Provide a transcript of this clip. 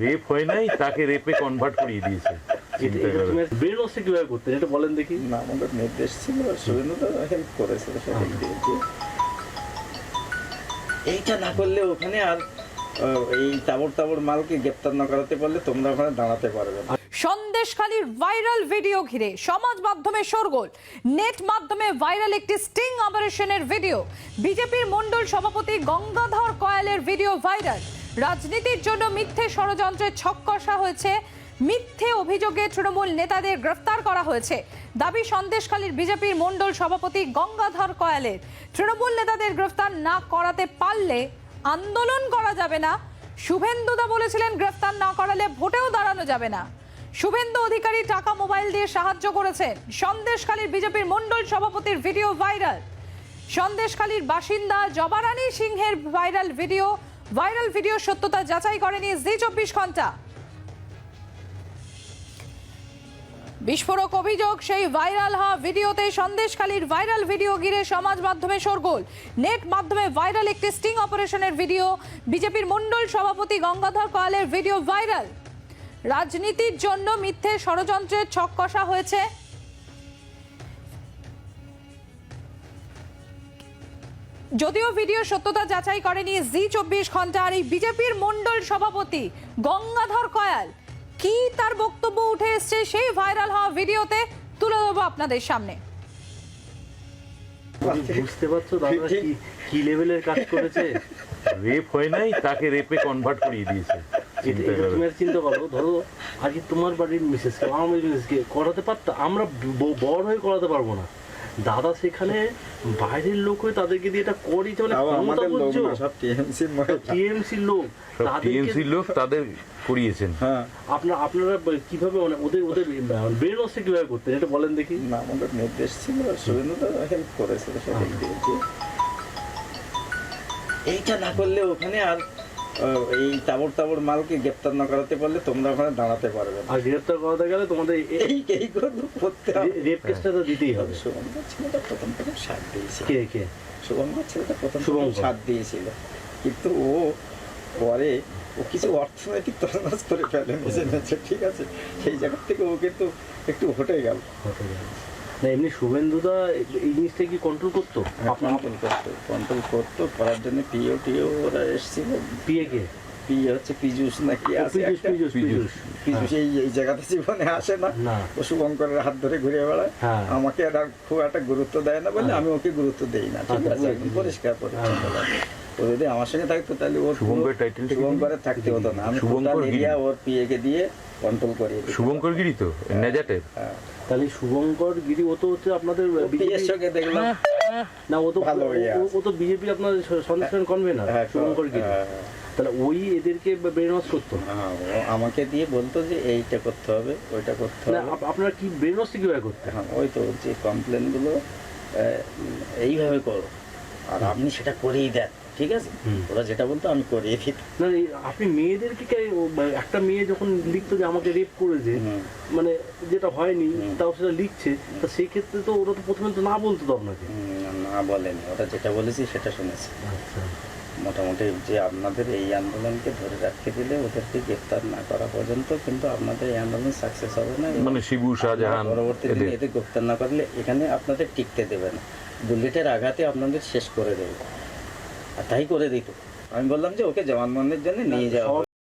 Rape হয় নাই তাকে রেপে কনভার্ট করিয়ে দিয়েছে। চিন্তা করো। কীভাবে করতেন এটা বলেন দেখি। না আমাদের নির্দেশ ছিল শুভেন্দু হেল্প করেছে সেদিক দিয়ে যে এইটা না করলে ওখানে আর এই তাবড় তাবড় মালকে গ্রেপ্তার না করাতে পারলে তোমরা ওখানে দাঁড়াতে পারবে না। সন্দেশখালীর ভাইরাল ভিডিও ঘিরে সমাজ মাধ্যমে শোরগোল নেট মাধ্যমে ভাইরাল একটি স্টিং অপারেশনের ভিডিও বিজেপির মণ্ডল সভাপতি গঙ্গাধর কয়ালের ভিডিও ভাইরাল। রাজনীতির জন্য মিথ্যে ষড়যন্ত্রের ছক কষা হয়েছে। মিথ্যে অভিযোগে তৃণমূল নেতাদের গ্রেফতার করা হয়েছে। দাবি সন্দেশখালীর বিজেপির মণ্ডল সভাপতি গঙ্গাধর কয়ালের। তৃণমূল নেতাদের গ্রেফতার না করাতে পারলে আন্দোলন করা যাবে না। শুভেন্দুদা বলেছিলেন, গ্রেফতার না করালে ভোটেও দাঁড়ানো যাবে না। শুভেন্দু অধিকারী টাকা মোবাইল দিয়ে সাহায্য করেছেন। সন্দেশখালীর বিজেপির মণ্ডল সভাপতির ভিডিও ভাইরাল। সন্দেশখালীর বাসিন্দা জবারানী সিংহের ভাইরাল ভিডিও ভাইরাল ভিডিও সত্যতা যাচাই করেনি জি চব্বিশ ঘণ্টা। বিস্ফোরক অভিযোগ, সেই ভাইরাল হওয়া ভিডিওতে সন্দেশখালীর ভাইরাল ভিডিও ঘিরে সমাজ মাধ্যমে শোরগোল। নেট মাধ্যমে ভাইরাল একটি স্টিং অপারেশনের ভিডিও। বিজেপির মণ্ডল সভাপতি গঙ্গাধর কয়ালের ভিডিও ভাইরাল। রাজনীতির জন্য মিথ্যে ষড়যন্ত্রের ছক কষা হয়েছে। যদিও ভিডিও সত্যতা যাচাই করেনি জি চব্বিশ ঘণ্টা আর এই বিজেপির মণ্ডল সভাপতি গঙ্গাধর কয়াল। কি তার বক্তব্য উঠে এসছে সেই ভাইরাল হওয়া ভিডিওতে তুলে দেবো আপনাদের সামনে। বুঝতে পারছ দাদা কি কি লেভেলের কাজ করেছে? রেপ হয় নাই তাকে রেপে কনভার্ট করিয়ে দিয়েছে। চিন্তা করো। ধরো আজকে তোমার বাড়ির মিসেসকে আমার মিসেসকে করাতে পারতাম আমরা বড় হয়ে করাতে পারব না। দাদা সেখানে বাইরের লোক হয়ে তাদেরকে দিয়ে এটা করিয়েছে মানে ক্ষমতা আমাদের লোক বুঝছ না সব টিএমসির মহিলা টিএমসির লোক। টিএমসির লোক তাদের করিয়েছেন। হ্যাঁ। আপনার আপনারা কীভাবে মানে ওদের ওদের ব্রেন ওয়াশটা কীভাবে করতেন এটা বলেন দেখি। না আমাদের নির্দেশ ছিল শুভেন্দু হেল্প করেছে সেদিক এইটা না করলে ওখানে আর এই তাবড় তাবড় মালকে গ্রেপ্তার না করাতে পারলে তোমরা ওখানে দাঁড়াতে পারবে আর গ্রেপ্তার করাতে গেলে তোমাদের এই তো করতে হবে। রেপ কেসটা তো দিতেই হবে। শুভঙ্কর ছেলেটা প্রথম থেকে সাথ দিয়েছিল। কে কে? শুভঙ্কর ছেলেটা প্রথম শুভঙ্কর। সাথ দিয়েছিল। কিন্তু ও পরে ও কিছু অর্থনৈতিক তরনাজ করে ফেলে। ঠিক আছে? সেই জায়গা থেকে ও কিন্তু একটু হটে গেল। না এমনি শুভেন্দুদা এই জিনিসটা কি কন্ট্রোল করতো? আপনার কন্ট্রোল করতো কন্ট্রোল করতো করার জন্য পিও টিও ওরা এসেছিল। পিএ কে? পি হচ্ছে পিজুস নাকি ও, আছে পীযূষ, একটা। পীযূষ, পীযূষ। পিজুস এই এই জায়গাতে জীবনে আসে না। না। ও শুভঙ্করের হাত ধরে ঘুরে বেড়ায়। হ্যাঁ। আমাকে আর খুব একটা গুরুত্ব দেয় না বলে আমি ওকে গুরুত্ব দেই না ঠিক আচ্ছা, আছে? একদম পরিষ্কার পরিচ্ছন্ন ও যদি আমার সঙ্গে থাকতো তাহলে ওর শুভঙ্করের title টা শুভঙ্করের থাকতে হতো না। আমি শুভঙ্কর এরিয়া ওর পিএ কে দিয়ে কন্ট্রোল দিই শুভঙ্কর গিরি তো নেজাটের। হ্যাঁ। তাহলে শুভঙ্কর গিরি ও তো হচ্ছে আপনাদের পিএর বিজেপি সঙ্গে দেখলাম। না ও তো ভালো ও- ও তো বিজেপি আপনার সন্দেশন কনভেনার হ্যাঁ, শুভঙ্কর গিরি। হ্যাঁ, হ্যাঁ। তাহলে ওই এদেরকে ব্রেন ওয়াশ করতো হ্যাঁ, আমাকে দিয়ে বলতো যে এইটা করতে হবে ওইটা করতে হবে। আপ- আপনারা কি ব্রেন ওয়াশটা কীভাবে করতেন? হ্যাঁ ওই তো যে কমপ্লেনগুলো এইভাবে করো। আর আপনি সেটা করেই দেন। ঠিক আছে? ওরা যেটা বলতো আমি করিয়ে দিই না আপনি মেয়েদেরকে একটা মেয়ে যখন লিখতো যে আমাকে রেপ করেছে। মানে যেটা হয়নি। তাও সেটা লিখছে তা সেই ক্ষেত্রে তো ওরা তো প্রথমে তো না বলতো তো আপনাকে? না বলেনি। ওরা যেটা বলেছি সেটা শুনেছি। আচ্ছা। মোটামুটি যে আপনাদের এই আন্দোলনকে ধরে রাখতে দিলে ওদেরকে গ্রেফতার না করা পর্যন্ত কিন্তু আপনাদের এই আন্দোলন সাকসেস হবে না। মানে শিবু শাহজাহান পরবর্তী দিনে এদের গ্রেপ্তার না করলে এখানে আপনাদের টিকতে দেবে না। বুলেটের আঘাতে আপনাদের শেষ করে দেবে। আর তাই করে দিত আমি বললাম যে ওকে জবানবন্দির জন্য নিয়ে যাওয়া।